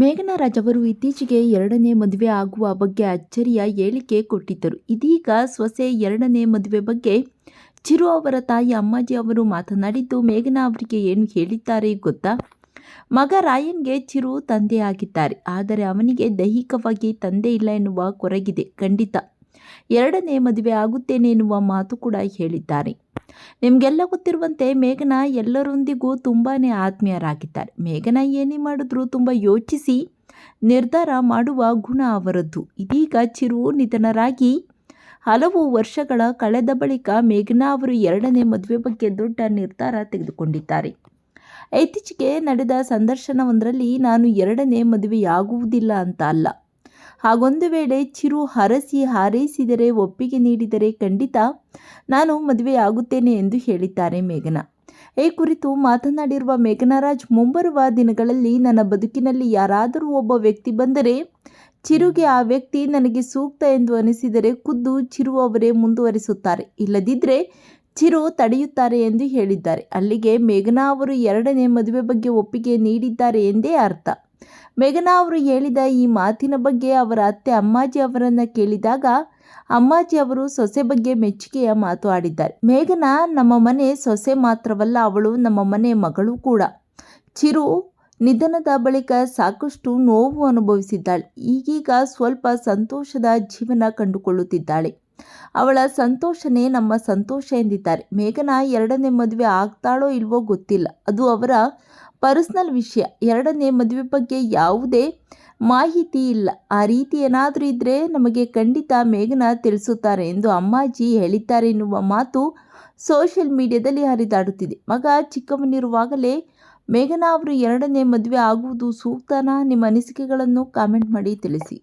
ಮೇಘನಾ ರಾಜ್ ಅವರು ಇತ್ತೀಚೆಗೆ ಎರಡನೇ ಮದುವೆ ಆಗುವ ಬಗ್ಗೆ ಅಚ್ಚರಿಯ ಹೇಳಿಕೆ ಕೊಟ್ಟಿದ್ದರು. ಇದೀಗ ಸೊಸೆ ಎರಡನೇ ಮದುವೆ ಬಗ್ಗೆ ಚಿರು ಅವರ ತಾಯಿ ಅಮ್ಮಾಜಿ ಅವರು ಮಾತನಾಡಿದ್ದು, ಮೇಘನಾ ಅವರಿಗೆ ಏನು ಹೇಳಿದ್ದಾರೆ ಗೊತ್ತಾ? ಮಗ ರಾಯನ್ಗೆ ಚಿರು ತಂದೆಯಾಗಿದ್ದಾರೆ. ಆದರೆ ಅವನಿಗೆ ದೈಹಿಕವಾಗಿ ತಂದೆ ಇಲ್ಲ ಎನ್ನುವ ಕೊರಗಿದೆ. ಖಂಡಿತ. ಎರಡನೇ ಮದುವೆ ಆಗುತ್ತೇನೆ ಎನ್ನುವ ಮಾತು ಕೂಡ ಹೇಳಿದ್ದಾರೆ. ನಿಮಗೆಲ್ಲ ಗೊತ್ತಿರುವಂತೆ ಮೇಘನ ಎಲ್ಲರೊಂದಿಗೂ ತುಂಬಾ ಆತ್ಮೀಯರಾಗಿದ್ದಾರೆ. ಮೇಘನ ಏನೇ ಮಾಡಿದ್ರೂ ತುಂಬ ಯೋಚಿಸಿ ನಿರ್ಧಾರ ಮಾಡುವ ಗುಣ ಅವರದ್ದು. ಇದೀಗ ಚಿರು ನಿಧನರಾಗಿ ಹಲವು ವರ್ಷಗಳ ಕಳೆದ ಬಳಿಕ ಮೇಘನಾ ಅವರು ಎರಡನೇ ಮದುವೆ ಬಗ್ಗೆ ದೊಡ್ಡ ನಿರ್ಧಾರ ತೆಗೆದುಕೊಂಡಿದ್ದಾರೆ. ಇತ್ತೀಚೆಗೆ ನಡೆದ ಸಂದರ್ಶನವೊಂದರಲ್ಲಿ ನಾನು ಎರಡನೇ ಮದುವೆಯಾಗುವುದಿಲ್ಲ ಅಂತ ಅಲ್ಲ. ಹಾಗೊಂದು ವೇಳೆ ಚಿರು ಹರಸಿ ಹಾರೈಸಿದರೆ, ಒಪ್ಪಿಗೆ ನೀಡಿದರೆ ಖಂಡಿತ ನಾನು ಮದುವೆಯಾಗುತ್ತೇನೆ ಎಂದು ಹೇಳಿದ್ದಾರೆ ಮೇಘನಾ. ಈ ಕುರಿತು ಮಾತನಾಡಿರುವ ಮೇಘನರಾಜ್, ಮುಂಬರುವ ದಿನಗಳಲ್ಲಿ ನನ್ನ ಬದುಕಿನಲ್ಲಿ ಯಾರಾದರೂ ಒಬ್ಬ ವ್ಯಕ್ತಿ ಬಂದರೆ, ಚಿರುಗೆ ಆ ವ್ಯಕ್ತಿ ನನಗೆ ಸೂಕ್ತ ಎಂದು ಅನಿಸಿದರೆ ಖುದ್ದು ಚಿರು ಅವರೇ ಮುಂದುವರಿಸುತ್ತಾರೆ. ಇಲ್ಲದಿದ್ದರೆ ಚಿರು ತಡೆಯುತ್ತಾರೆ ಎಂದು ಹೇಳಿದ್ದಾರೆ. ಅಲ್ಲಿಗೆ ಮೇಘನಾ ಅವರು ಎರಡನೇ ಮದುವೆ ಬಗ್ಗೆ ಒಪ್ಪಿಗೆ ನೀಡಿದ್ದಾರೆ ಎಂದೇ ಅರ್ಥ. ಮೇಘನಾ ಅವರು ಹೇಳಿದ ಈ ಮಾತಿನ ಬಗ್ಗೆ ಅವರ ಅತ್ತೆ ಅಮ್ಮಾಜಿ ಅವರನ್ನು ಕೇಳಿದಾಗ ಅಮ್ಮಾಜಿ ಅವರು ಸೊಸೆ ಬಗ್ಗೆ ಮೆಚ್ಚುಗೆಯ ಮಾತು ಆಡಿದ್ದಾರೆ. ಮೇಘನಾ, ನಮ್ಮ ಮನೆ ಸೊಸೆ ಮಾತ್ರವಲ್ಲ, ಅವಳು ನಮ್ಮ ಮನೆ ಮಗಳು ಕೂಡ. ಚಿರು ನಿಧನದ ಬಳಿಕ ಸಾಕಷ್ಟು ನೋವು ಅನುಭವಿಸಿದ್ದಾಳೆ. ಈಗೀಗ ಸ್ವಲ್ಪ ಸಂತೋಷದ ಜೀವನ ಕಂಡುಕೊಳ್ಳುತ್ತಿದ್ದಾಳೆ. ಅವಳ ಸಂತೋಷನೇ ನಮ್ಮ ಸಂತೋಷ ಎಂದಿದ್ದಾರೆ. ಮೇಘನಾ ಎರಡನೇ ಮದುವೆ ಆಗ್ತಾಳೋ ಇಲ್ವೋ ಗೊತ್ತಿಲ್ಲ. ಅದು ಅವರ ಪರ್ಸ್ನಲ್ ವಿಷಯ. ಎರಡನೇ ಮದುವೆ ಬಗ್ಗೆ ಯಾವುದೇ ಮಾಹಿತಿ ಇಲ್ಲ. ಆ ರೀತಿ ಏನಾದರೂ ಇದ್ದರೆ ನಮಗೆ ಖಂಡಿತ ಮೇಘನ ತಿಳಿಸುತ್ತಾರೆ ಎಂದು ಅಮ್ಮಾಜಿ ಹೇಳಿದ್ದಾರೆ ಎನ್ನುವ ಮಾತು ಸೋಷಿಯಲ್ ಮೀಡಿಯಾದಲ್ಲಿ ಹರಿದಾಡುತ್ತಿದೆ. ಮಗ ಚಿಕ್ಕವನಿರುವಾಗಲೇ ಮೇಘನಾ ಅವರು ಎರಡನೇ ಮದುವೆ ಆಗುವುದು ಸೂಕ್ತನಾ? ನಿಮ್ಮ ಅನಿಸಿಕೆಗಳನ್ನು ಕಾಮೆಂಟ್ ಮಾಡಿ ತಿಳಿಸಿ.